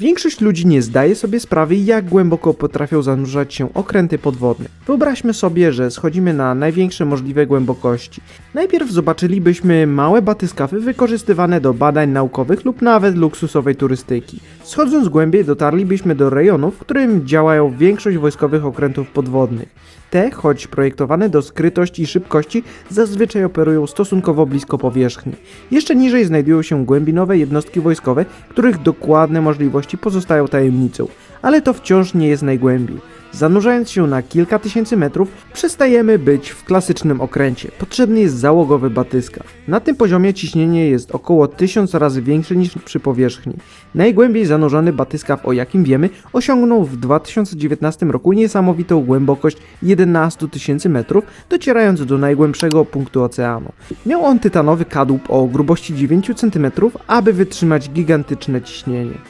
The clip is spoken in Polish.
Większość ludzi nie zdaje sobie sprawy, jak głęboko potrafią zanurzać się okręty podwodne. Wyobraźmy sobie, że schodzimy na największe możliwe głębokości. Najpierw zobaczylibyśmy małe batyskafy wykorzystywane do badań naukowych lub nawet luksusowej turystyki. Schodząc głębiej dotarlibyśmy do rejonu, w którym działają większość wojskowych okrętów podwodnych. Te, choć projektowane do skrytości i szybkości, zazwyczaj operują stosunkowo blisko powierzchni. Jeszcze niżej znajdują się głębinowe jednostki wojskowe, których dokładne możliwości pozostają tajemnicą, ale to wciąż nie jest najgłębiej. Zanurzając się na kilka tysięcy metrów, przestajemy być w klasycznym okręcie. Potrzebny jest załogowy batyskaw. Na tym poziomie ciśnienie jest około 1000 razy większe niż przy powierzchni. Najgłębiej zanurzony batyskaw, o jakim wiemy, osiągnął w 2019 roku niesamowitą głębokość 11 tysięcy metrów, docierając do najgłębszego punktu oceanu. Miał on tytanowy kadłub o grubości 9 cm, aby wytrzymać gigantyczne ciśnienie.